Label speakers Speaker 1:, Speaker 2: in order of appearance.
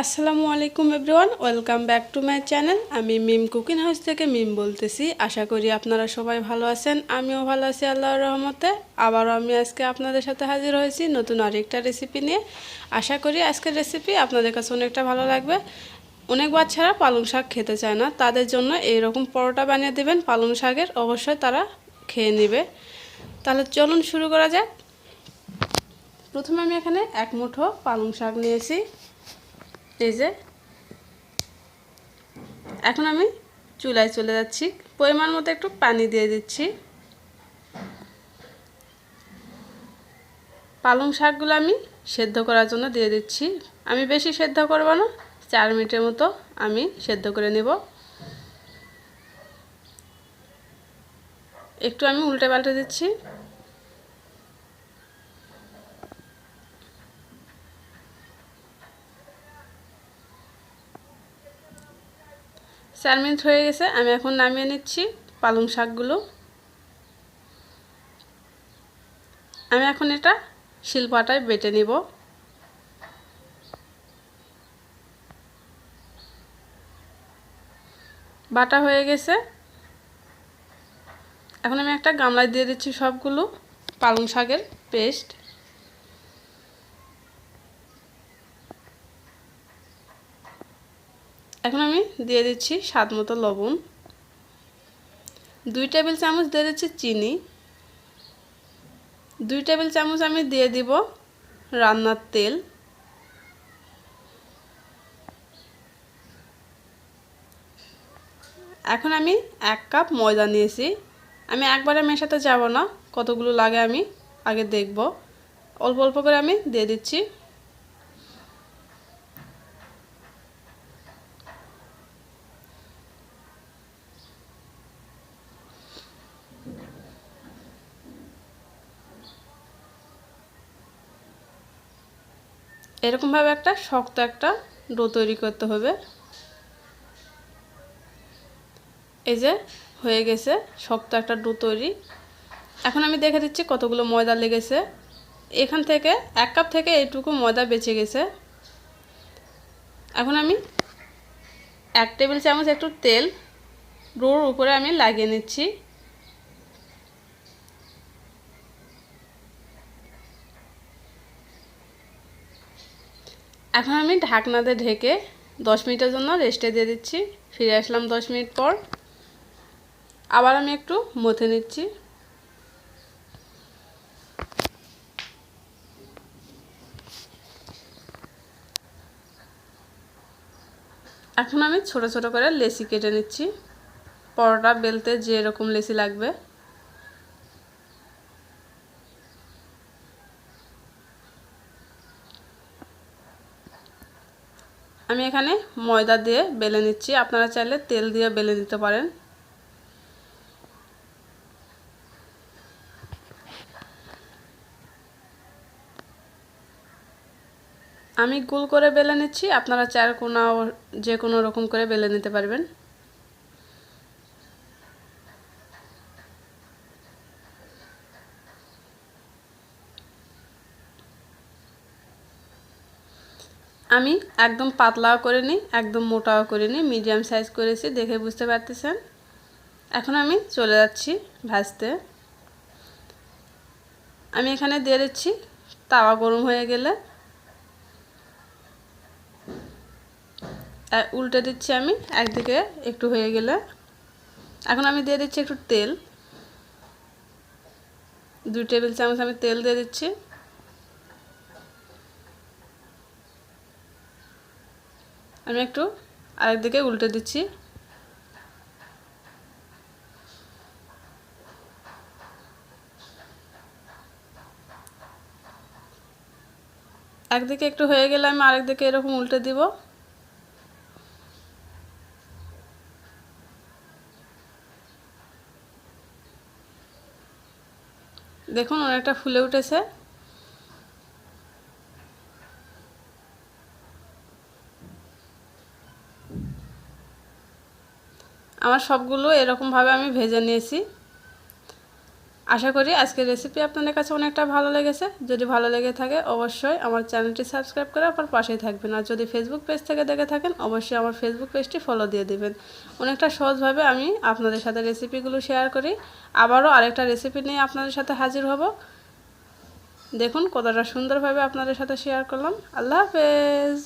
Speaker 1: আসসালামু আলাইকুম everyone, welcome back to my channel. আমি মিম কুকিং হাউস থেকে মিম বলতেছি। আশা করি আপনারা সবাই ভালো আছেন, আমিও ভালো আছি আল্লাহর রহমতে। আবারও আমি আজকে আপনাদের সাথে হাজির হয়েছি নতুন আরেকটা রেসিপি নিয়ে। আশা করি আজকের রেসিপি আপনাদের কাছে অনেকটা ভালো লাগবে। অনেক বাচ্চারা পালং শাক খেতে চায় না। তাদের জন্য এইরকম পরোটা বানিয়ে দেবেন পালং শাকের, অবশ্যই তারা খেয়ে নেবে। তাহলে চলুন শুরু করা যাক। প্রথমে আমি এখানে এক মুঠো পালং শাক নিয়েছি। যে। এখন আমি চুলায় চলে যাচ্ছি। পরিমাণ মতো একটু পানি দিয়ে দিচ্ছি। পালং শাকগুলো আমি সেদ্ধ করার জন্য দিয়ে দিচ্ছি। আমি বেশি সেদ্ধ করব না, চার মিনিটের মতো আমি সেদ্ধ করে নেব। একটু আমি উল্টে পাল্টে দিচ্ছি। চার মিনিট হয়ে গেছে, আমি এখন নামিয়ে নিচ্ছি পালং শাকগুলো। আমি এখন এটা শিলপাটায় বেটে নিব। বাটা হয়ে গেছে। এখন আমি একটা গামলায় দিয়ে দিচ্ছি সবগুলো পালং শাকের পেস্ট। এখন আমি দিয়ে দিচ্ছি স্বাদ মতো লবণ। দুই টেবিল চামচ দিয়ে দিচ্ছি চিনি। দুই টেবিল চামচ আমি দিয়ে দিব রান্নার তেল। এখন আমি এক কাপ ময়দা নিয়েছি। আমি একবারে মেশাতে যাব না, কতগুলো লাগে আমি আগে দেখব। অল্প অল্প করে আমি দিয়ে দিচ্ছি এরকমভাবে একটা শক্ত একটা ডো তৈরি করতে হবে। এই যে হয়ে গেছে, শক্ত একটা ডো তৈরি। এখন আমি দেখে দিচ্ছি কতগুলো ময়দা লেগেছে। এখান থেকে এক কাপ থেকে এইটুকু ময়দা বেঁচে গেছে। এখন আমি এক টেবিল চামচ একটু তেল ডোর উপরে আমি লাগিয়ে নিচ্ছি। এখন আমি ঢাকনাতে ঢেকে দশ মিনিটের জন্য রেস্টে দিয়ে দিচ্ছি। ফিরে আসলাম দশ মিনিট পর। আবার আমি একটু মথে নিচ্ছি। এখন আমি ছোট ছোট করে লেসি কেটে নিচ্ছি। পরোটা বেলতে যেরকম লেসি লাগবে। আমি এখানে ময়দা দিয়ে বেলে নিচ্ছি। আপনারা চাইলে তেল দিয়ে বেলে নিতে পারেন। আমি গুল করে বেলে নিচ্ছি। আপনারা চার কোনো যে কোনো রকম করে বেলে নিতে পারবেন। আমি একদম পাতলাও করে নিই, একদম মোটাও করে নিই মিডিয়াম সাইজ করেছি, দেখে বুঝতে পারতেছেন? এখন আমি চলে যাচ্ছি ভাজতে। আমি এখানে দিয়ে দিচ্ছি, তাওয়া গরম হয়ে গেলে। উল্টে দিচ্ছি আমি, একদিকে একটু হয়ে গেলে। এখন আমি দিয়ে দিচ্ছি একটু তেল। দুই টেবিল চামচ আমি তেল দিয়ে দিচ্ছি। আমি একটু আরেকদিকে উল্টে দিচ্ছি। একদিকে একটু হয়ে গেলে আমি আরেকদিকে এরকম উল্টে দিব। দেখুন, অনেকটা ফুলে উঠেছে। আমার সবগুলো এরকমভাবে আমি ভেজে নিয়েছি। আশা করি আজকের রেসিপি আপনাদের কাছে অনেকটা ভালো লেগেছে। যদি ভালো লেগে থাকে অবশ্যই আমার চ্যানেলটি সাবস্ক্রাইব করে আপনার পাশেই থাকবেন। আর যদি ফেসবুক পেজ থেকে দেখে থাকেন, অবশ্যই আমার ফেসবুক পেজটি ফলো দিয়ে দেবেন। অনেকটা সহজভাবে আমি আপনাদের সাথে রেসিপিগুলো শেয়ার করি। আবারও আরেকটা রেসিপি নিয়ে আপনাদের সাথে হাজির হব। দেখুন কতটা সুন্দরভাবে আপনাদের সাথে শেয়ার করলাম। আল্লাহ হাফেজ!